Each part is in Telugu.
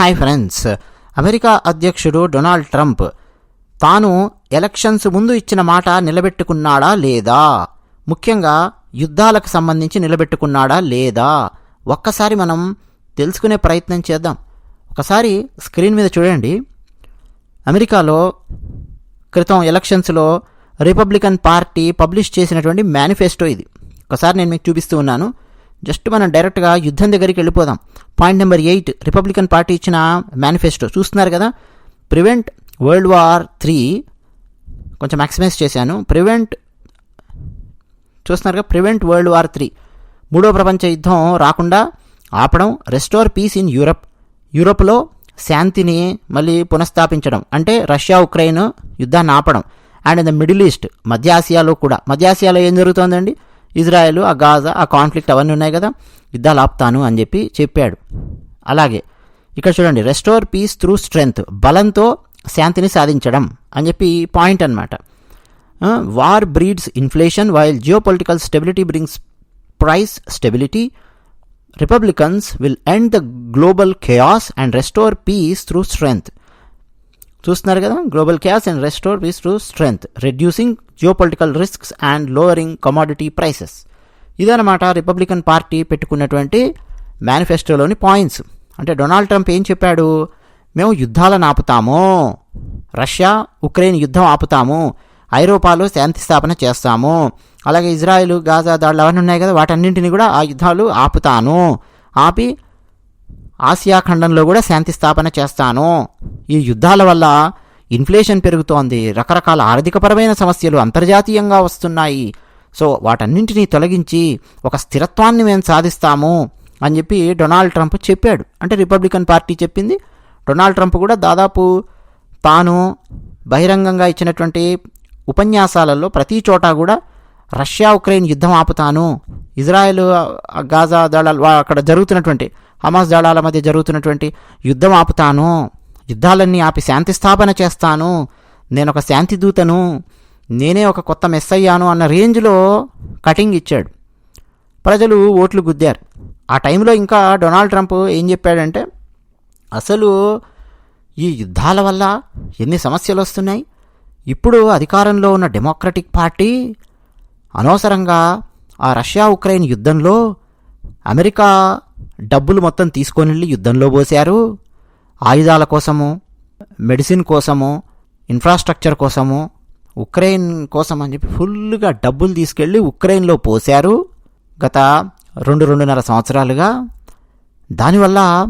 Hi friends. అమెరికా అధ్యక్షుడు డొనాల్డ్ ట్రంప్ తాను ఎలక్షన్స్ ముందు ఇచ్చిన మాట నిలబెట్టుకున్నాడా లేదా? ముఖ్యంగా యుద్ధాలకు సంబంధించి నిలబెట్టుకున్నాడా లేదా? ఒక్కసారి మనం తెలుసుకునే ప్రయత్నం చేద్దాం. ఒకసారి స్క్రీన్ మీద చూడండి. అమెరికాలో క్రితం ఎలక్షన్స్లో రిపబ్లికన్ పార్టీ పబ్లిష్ చేసినటువంటి మేనిఫెస్టో ఇది. ఒకసారి నేను మీకు చూపిస్తూ ఉన్నాను. జస్ట్ మనం డైరెక్ట్గా యుద్ధం దగ్గరికి వెళ్ళిపోదాం. Point number eight Republican party ఇచ్చిన మేనిఫెస్టో. చూస్తున్నారు కదా? ప్రివెంట్ వరల్డ్ వార్ త్రీ కొంచెం మ్యాక్సిమైజ్ చేశాను. ప్రివెంట్ కదా? Prevent world war three. మూడో ప్రపంచ యుద్ధం రాకుండా ఆపడం రెస్టోర్ పీస్ ఇన్ యూరప్ యూరప్లో శాంతిని మళ్ళీ పునఃస్థాపించడం అంటే రష్యా ఉక్రెయిన్ యుద్ధాన్ని ఆపడం. And in the middle east మధ్య ఆసియాలో కూడా. మధ్య ఆసియాలో ఏం జరుగుతోందండి? ఇజ్రాయెల్ ఆ గాజా ఆ కాన్ఫ్లిక్ట్ అవన్నీ ఉన్నాయి కదా యుద్ధాలు ఆపుతాను అని చెప్పి చెప్పాడు. అలాగే ఇక్కడ చూడండి రెస్టోర్ పీస్ త్రూ స్ట్రెంగ్త్ బలంతో శాంతిని సాధించడం అని చెప్పి పాయింట్ అనమాట war breeds inflation while geopolitical stability brings price stability Republicans will end the global chaos and restore peace through strength చూస్తున్నారు కదా? Global chaos and restore peace to strength reducing geopolitical risks and lowering commodity prices ఇదనమాట రిపబ్లికన్ పార్టీ పెట్టుకున్నటువంటి మేనిఫెస్టోలోని పాయింట్స్ అంటే డొనాల్డ్ ట్రంప్ ఏం చెప్పాడు? మేము యుద్ధాలను ఆపుతాము. రష్యా ఉక్రెయిన్ యుద్ధం ఆపుతాము. ఐరోపాలో శాంతి స్థాపన చేస్తాము. అలాగే ఇజ్రాయెల్ గాజా దాడులు అవన్నీ ఉన్నాయి కదా? వాటన్నింటినీ కూడా ఆ యుద్ధాలు ఆపుతాను. ఆపి ఆసియా ఖండంలో కూడా శాంతి స్థాపన చేస్తాను. ఈ యుద్ధాల వల్ల ఇన్ఫ్లేషన్ పెరుగుతోంది. రకరకాల ఆర్థికపరమైన సమస్యలు అంతర్జాతీయంగా వస్తున్నాయి. సో వాటన్నింటినీ తొలగించి ఒక స్థిరత్వాన్ని మేము సాధిస్తాము అని చెప్పి డొనాల్డ్ ట్రంప్ చెప్పాడు. అంటే రిపబ్లికన్ పార్టీ చెప్పింది. డొనాల్డ్ ట్రంప్ కూడా దాదాపు తాను బహిరంగంగా ఇచ్చినటువంటి ఉపన్యాసాలలో ప్రతి చోట కూడా రష్యా ఉక్రెయిన్ యుద్ధం ఆపుతాను ఇజ్రాయెల్ గాజా దళాలు అక్కడ జరుగుతున్నటువంటి హమాస్ దళాల మధ్య జరుగుతున్నటువంటి యుద్ధం ఆపుతాను యుద్ధాలన్నీ ఆపి శాంతి స్థాపన చేస్తాను నేను ఒక శాంతి దూతను నేనే ఒక కొత్త మెస్ అయ్యాను అన్న రేంజ్లో కటింగ్ ఇచ్చాడు. ప్రజలు ఓట్లు గుద్దారు. ఆ టైంలో ఇంకా డొనాల్డ్ ట్రంప్ ఏం చెప్పాడంటే అసలు ఈ యుద్ధాల వల్ల ఎన్ని సమస్యలు వస్తున్నాయి ఇప్పుడు అధికారంలో ఉన్న డెమోక్రటిక్ పార్టీ అనవసరంగా ఆ రష్యా ఉక్రెయిన్ యుద్ధంలో అమెరికా డబ్బులు మొత్తం తీసుకొని వెళ్ళి యుద్ధంలో పోశారు. ఆయుధాల కోసము మెడిసిన్ కోసము ఇన్ఫ్రాస్ట్రక్చర్ కోసము ఉక్రెయిన్ కోసం అని చెప్పి ఫుల్గా డబ్బులు తీసుకెళ్ళి ఉక్రెయిన్లో పోశారు. గత రెండు రెండున్నర సంవత్సరాలుగా. దానివల్ల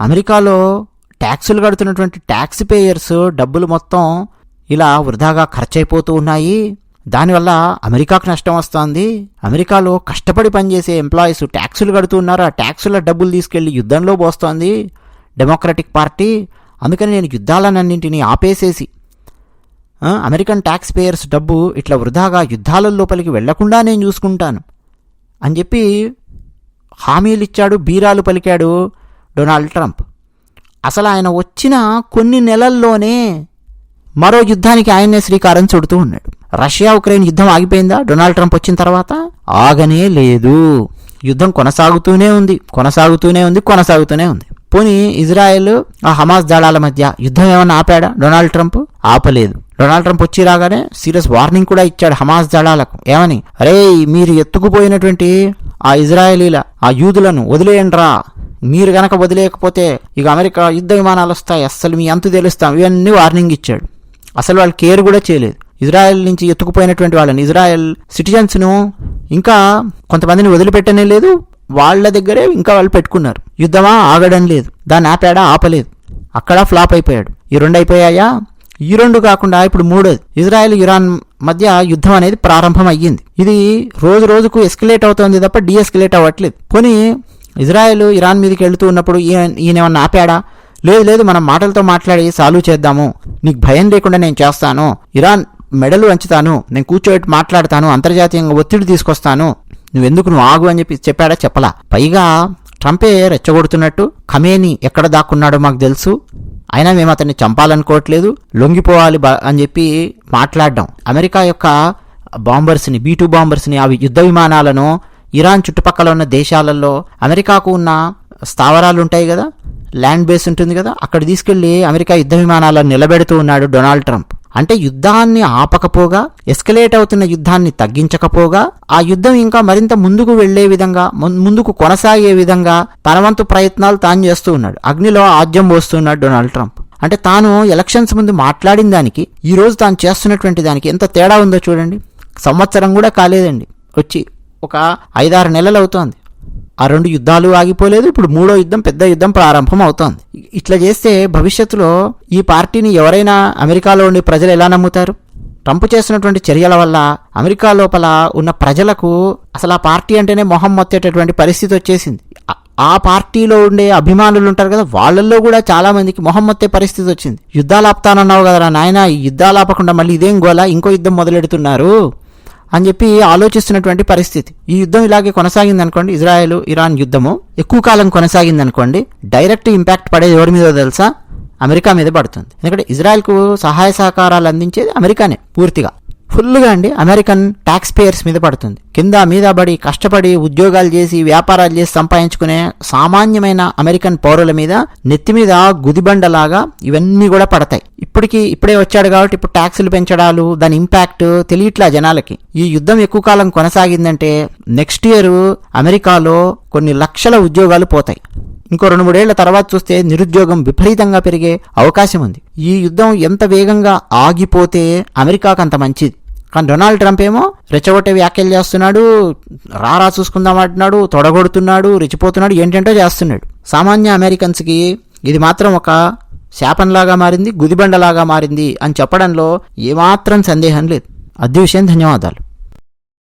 అమెరికాలో ట్యాక్సులు కడుతున్నటువంటి ట్యాక్స్ పేయర్స్ డబ్బులు మొత్తం ఇలా వృధాగా ఖర్చయిపోతూ ఉన్నాయి. దానివల్ల అమెరికాకు నష్టం వస్తోంది. అమెరికాలో కష్టపడి పనిచేసే ఎంప్లాయీస్ ట్యాక్సులు కడుతున్నారు. ఆ ట్యాక్సుల డబ్బులు తీసుకెళ్ళి యుద్ధంలో పోస్తోంది డెమోక్రటిక్ పార్టీ అందుకని నేను యుద్ధాలన్నింటినీ ఆపేసేసి అమెరికన్ ట్యాక్స్ పేయర్స్ డబ్బు ఇట్లా వృధాగా యుద్ధాల లోపలికి వెళ్ళకుండా నేను చూసుకుంటాను అని చెప్పి హామీలు ఇచ్చాడు బీరాలు పలికాడు డొనాల్డ్ ట్రంప్ అసలు ఆయన వచ్చిన కొన్ని నెలల్లోనే మరో యుద్ధానికి ఆయన్నే శ్రీకారం చుడుతూ ఉన్నాడు. రష్యా ఉక్రెయిన్ యుద్ధం ఆగిపోయిందా? డొనాల్డ్ ట్రంప్ వచ్చిన తర్వాత? ఆగనే లేదు. యుద్ధం కొనసాగుతూనే ఉంది. కొనసాగుతూనే ఉంది కొనసాగుతూనే ఉంది. పోనీ ఇజ్రాయెల్ ఆ హమాస్ దళాల మధ్య యుద్ధం ఏమన్నా ఆపాడా? డొనాల్డ్ ట్రంప్ ఆపలేదు. డొనాల్డ్ ట్రంప్ వచ్చి రాగానే సీరియస్ వార్నింగ్ కూడా ఇచ్చాడు హమాస్ దళాలకు. ఏమని? అరే మీరు ఎత్తుకుపోయినటువంటి ఆ ఇజ్రాయలీల ఆ యూదులను వదిలేయండిరా. మీరు గనక వదిలేయకపోతే ఇక అమెరికా యుద్ధ విమానాలు వస్తాయి. అస్సలు మీ అంతు తెలుస్తాం. ఇవన్నీ వార్నింగ్ ఇచ్చాడు. అసలు వాళ్ళు కేర్ కూడా చేయలేదు. ఇజ్రాయెల్ నుంచి ఎత్తుకుపోయినటువంటి వాళ్ళని ఇజ్రాయెల్ సిటిజన్స్ను ఇంకా కొంతమందిని వదిలిపెట్టనే లేదు వాళ్ళ దగ్గరే ఇంకా వాళ్ళు పెట్టుకున్నారు. యుద్ధమా ఆగడం లేదు దాన్ని ఆపాడా ఆపలేదు. అక్కడ ఫ్లాప్ అయిపోయాడు. ఈ రెండు అయిపోయాయా? ఈ రెండు కాకుండా ఇప్పుడు మూడోది. ఇజ్రాయెల్ ఇరాన్ మధ్య యుద్ధం అనేది ప్రారంభం అయ్యింది. ఇది రోజు రోజుకు ఎస్కలేట్ అవుతోంది తప్ప డీఎస్కలేట్ అవ్వట్లేదు. కొని ఇజ్రాయెల్ ఇరాన్ మీదకి వెళుతూ ఉన్నప్పుడు ఈయన ఏమన్నా ఆపాడా? లేదు లేదు మనం మాటలతో మాట్లాడి సాల్వ్ చేద్దాము. నీకు భయం లేకుండా నేను చేస్తాను. ఇరాన్ మెడలు వంచుతాను నేను కూర్చోబెట్టి మాట్లాడతాను అంతర్జాతీయంగా ఒత్తిడి తీసుకొస్తాను. నువ్వెందుకు నువ్వు ఆగు అని చెప్పి చెప్పాడా? చెప్పలా. పైగా ట్రంపే రెచ్చగొడుతున్నట్టు ఖమేని ఎక్కడ దాక్కున్నాడో మాకు తెలుసు. అయినా మేము అతన్ని చంపాలనుకోవట్లేదు. లొంగిపోవాలి అని చెప్పి మాట్లాడడం. అమెరికా యొక్క బాంబర్స్ని బీ టూ బాంబర్స్ని అవి యుద్ధ విమానాలను ఇరాన్ చుట్టుపక్కల ఉన్న దేశాలలో అమెరికాకు ఉన్న స్థావరాలు ఉంటాయి కదా? ల్యాండ్ బేస్ ఉంటుంది కదా? అక్కడ తీసుకెళ్ళి అమెరికా యుద్ధ విమానాలను నిలబెడుతూ ఉన్నాడు డొనాల్డ్ ట్రంప్. అంటే యుద్ధాన్ని ఆపకపోగా ఎస్కలేట్ అవుతున్న యుద్ధాన్ని తగ్గించకపోగా ఆ యుద్ధం ఇంకా మరింత ముందుకు వెళ్ళే విధంగా ముందుకు కొనసాగే విధంగా తనవంతు ప్రయత్నాలు తాను చేస్తూ ఉన్నాడు. అగ్నిలో ఆద్యం పోస్తున్నాడు డొనాల్డ్ ట్రంప్. అంటే తాను ఎలక్షన్స్ ముందు మాట్లాడిన దానికి ఈ రోజు తాను చేస్తున్నటువంటి దానికి ఎంత తేడా ఉందో చూడండి. సంవత్సరం కూడా కాలేదండి. వచ్చి ఒక ఐదారు నెలలు అవుతోంది. ఆ రెండు యుద్ధాలు ఆగిపోలేదు. ఇప్పుడు మూడో యుద్ధం పెద్ద యుద్ధం ప్రారంభం అవుతోంది. ఇట్లా చేస్తే భవిష్యత్తులో ఈ పార్టీని ఎవరైనా అమెరికాలో ఉండే ప్రజలు ఎలా నమ్ముతారు? ట్రంప్ చేసినటువంటి చర్యల వల్ల అమెరికా లోపల ఉన్న ప్రజలకు అసలు ఆ పార్టీ అంటేనే మొహం మొత్తేటటువంటి పరిస్థితి వచ్చేసింది. ఆ- పార్టీలో ఉండే అభిమానులు ఉంటారు కదా వాళ్ళల్లో కూడా చాలా మందికి మొహం మొత్తే పరిస్థితి వచ్చింది. యుద్ధాలు ఆపుతానన్నావు కదా నాయన ఈ యుద్ధాలు ఆపకుండా మళ్ళీ ఇదేం గోలా? ఇంకో యుద్ధం మొదలెడుతున్నారు. అని చెప్పి ఆలోచిస్తున్నటువంటి పరిస్థితి. ఈ యుద్ధం ఇలాగే కొనసాగింది అనుకోండి ఇజ్రాయెల్ ఇరాన్ యుద్ధము ఎక్కువ కాలం కొనసాగింది అనుకోండి డైరెక్ట్ ఇంపాక్ట్ పడేది ఎవరి మీద తెలుసా? అమెరికా మీద పడుతుంది. ఎందుకంటే ఇజ్రాయెల్కు సహాయ సహకారాలు అందించేది అమెరికానే పూర్తిగా. ఫుల్గా అండి. అమెరికన్ ట్యాక్స్ పేయర్స్ మీద పడుతుంది. కింద మీద పడి కష్టపడి ఉద్యోగాలు చేసి వ్యాపారాలు చేసి సంపాదించుకునే సామాన్యమైన అమెరికన్ పౌరుల మీద నెత్తి మీద గుదిబండలాగా ఇవన్నీ కూడా పడతాయి. ఇప్పటికి ఇప్పుడే వచ్చాడు కాబట్టి ఇప్పుడు ట్యాక్సులు పెంచడాలు దాని ఇంపాక్ట్ తెలియట్లా జనాలకి. ఈ యుద్ధం ఎక్కువ కాలం కొనసాగిందంటే నెక్స్ట్ ఇయర్ అమెరికాలో కొన్ని లక్షల ఉద్యోగాలు పోతాయి. ఇంకో రెండు మూడేళ్ళ తర్వాత చూస్తే నిరుద్యోగం విపరీతంగా పెరిగే అవకాశం ఉంది. ఈ యుద్ధం ఎంత వేగంగా ఆగిపోతే అమెరికాకు అంత మంచిది. కానీ డొనాల్డ్ ట్రంప్ ఏమో రెచ్చగొట్టే వ్యాఖ్యలు చేస్తున్నాడు రారా చూసుకుందాం అంటున్నాడు తొడగొడుతున్నాడు రెచ్చిపోతున్నాడు ఏంటంటో చేస్తున్నాడు. సామాన్య అమెరికన్స్కి ఇది మాత్రం ఒక శాపంలాగా మారింది గుదిబండలాగా మారింది అని చెప్పడంలో ఏమాత్రం సందేహం లేదు. అద్దె విషయం ధన్యవాదాలు.